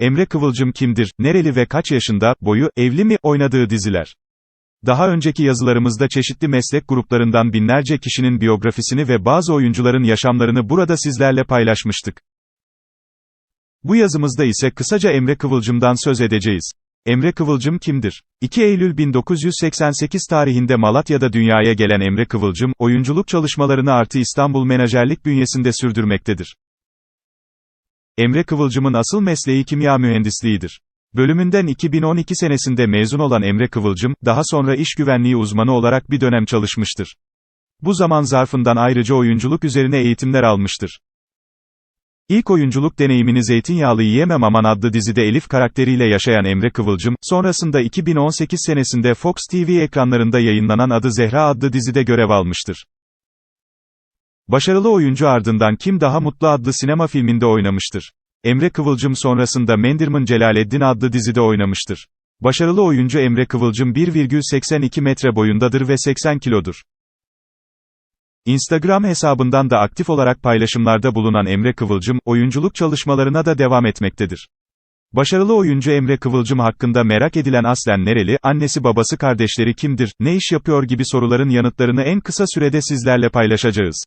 Emre Kıvılcım kimdir, nereli ve kaç yaşında, boyu, evli mi, oynadığı diziler. Daha önceki yazılarımızda çeşitli meslek gruplarından binlerce kişinin biyografisini ve bazı oyuncuların yaşamlarını burada sizlerle paylaşmıştık. Bu yazımızda ise kısaca Emre Kıvılcım'dan söz edeceğiz. Emre Kıvılcım kimdir? 2 Eylül 1988 tarihinde Malatya'da dünyaya gelen Emre Kıvılcım, oyunculuk çalışmalarını Artı İstanbul Menajerlik bünyesinde sürdürmektedir. Emre Kıvılcım'ın asıl mesleği kimya mühendisliğidir. Bölümünden 2012 senesinde mezun olan Emre Kıvılcım, daha sonra iş güvenliği uzmanı olarak bir dönem çalışmıştır. Bu zaman zarfından ayrıca oyunculuk üzerine eğitimler almıştır. İlk oyunculuk deneyimini Zeytinyağlı Yiyemem Aman adlı dizide Elif karakteriyle yaşayan Emre Kıvılcım, sonrasında 2018 senesinde Fox TV ekranlarında yayınlanan Adı Zehra adlı dizide görev almıştır. Başarılı oyuncu ardından Kim Daha Mutlu adlı sinema filminde oynamıştır. Emre Kıvılcım sonrasında Mendirman Celaleddin adlı dizide oynamıştır. Başarılı oyuncu Emre Kıvılcım 1,82 metre boyundadır ve 80 kilodur. Instagram hesabından da aktif olarak paylaşımlarda bulunan Emre Kıvılcım, oyunculuk çalışmalarına da devam etmektedir. Başarılı oyuncu Emre Kıvılcım hakkında merak edilen aslen nereli, annesi babası kardeşleri kimdir, ne iş yapıyor gibi soruların yanıtlarını en kısa sürede sizlerle paylaşacağız.